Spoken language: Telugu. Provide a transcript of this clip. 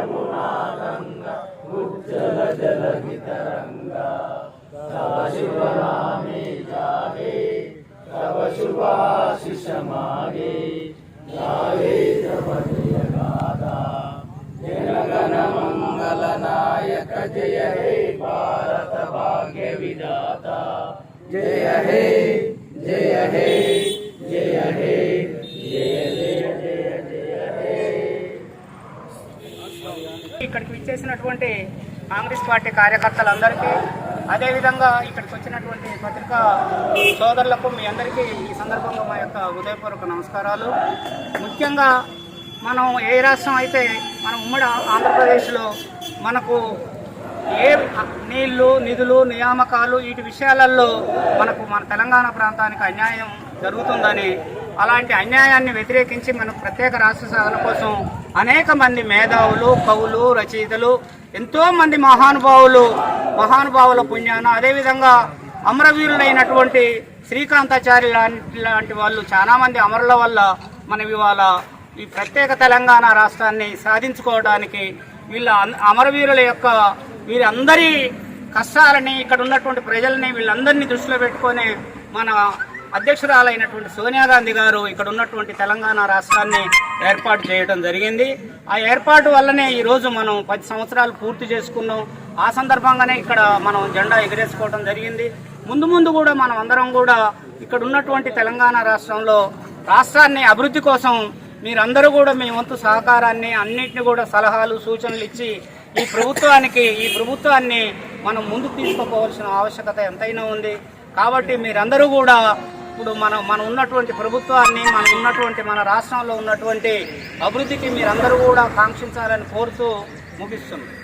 యమునాగంగ ఉజ్జల జల వితరంగ తవ శుభనామే జాగే తవ శుభాశిష మాగే జాగే తవ జయ గాథా జనగణ మంగళ నాయక జయ హే భారత భాగ్య విధాత జయ హే జయ హే ఇక్కడికి విచ్చేసినటువంటి కాంగ్రెస్ పార్టీ కార్యకర్తలందరికీ అదేవిధంగా ఇక్కడికి వచ్చినటువంటి పత్రికా సోదరులకు మీ అందరికీ ఈ సందర్భంగా మా యొక్క హృదయపూర్వక నమస్కారాలు. ముఖ్యంగా మనం ఏ రాష్ట్రం అయితే మన ఉమ్మడి ఆంధ్రప్రదేశ్లో మనకు ఏ నీళ్ళు నిధులు నియామకాలు వీటి విషయాలలో మనకు మన తెలంగాణ ప్రాంతానికి అన్యాయం జరుగుతుందని అలాంటి అన్యాయాన్ని వ్యతిరేకించి మనకు ప్రత్యేక రాష్ట్ర సాధన కోసం అనేక మంది మేధావులు కవులు రచయితలు ఎంతో మంది మహానుభావులు మహానుభావుల పుణ్యాన అదేవిధంగా అమరవీరులైనటువంటి శ్రీకాంతాచారి లాంటి లాంటి వాళ్ళు చాలా మంది అమరుల వల్ల మనం ఇవాళ ఈ ప్రత్యేక తెలంగాణ రాష్ట్రాన్ని సాధించుకోవడానికి వీళ్ళ అన్- అమరవీరుల యొక్క వీరందరి కష్టాలని ఇక్కడ ఉన్నటువంటి ప్రజల్ని వీళ్ళందరినీ దృష్టిలో పెట్టుకొని మన అధ్యక్షురాలైనటువంటి సోనియా గాంధీ గారు ఇక్కడ ఉన్నటువంటి తెలంగాణ రాష్ట్రాన్ని ఏర్పాటు చేయడం జరిగింది. ఆ ఏర్పాటు వల్లనే ఈరోజు మనం పది సంవత్సరాలు పూర్తి చేసుకున్నాం. ఆ సందర్భంగానే ఇక్కడ మనం జెండా ఎగరేసుకోవడం జరిగింది. ముందు ముందు కూడా మనం అందరం కూడా ఇక్కడ ఉన్నటువంటి తెలంగాణ రాష్ట్రంలో రాష్ట్రాన్ని అభివృద్ధి కోసం మీరందరూ కూడా మీ వంతు సహకారాన్ని అన్నింటినీ కూడా సలహాలు సూచనలు ఇచ్చి ఈ ప్రభుత్వానికి ఈ ప్రభుత్వాన్ని మనం ముందుకు తీసుకుపోవాల్సిన ఆవశ్యకత ఎంతైనా ఉంది. కాబట్టి మీరందరూ కూడా ఇప్పుడు మనం మనం ఉన్నటువంటి ప్రభుత్వాన్ని మనం ఉన్నటువంటి మన రాష్ట్రంలో ఉన్నటువంటి అభివృద్ధికి మీరందరూ కూడా కాంక్షించాలని కోరుతూ ముగిస్తున్నాం.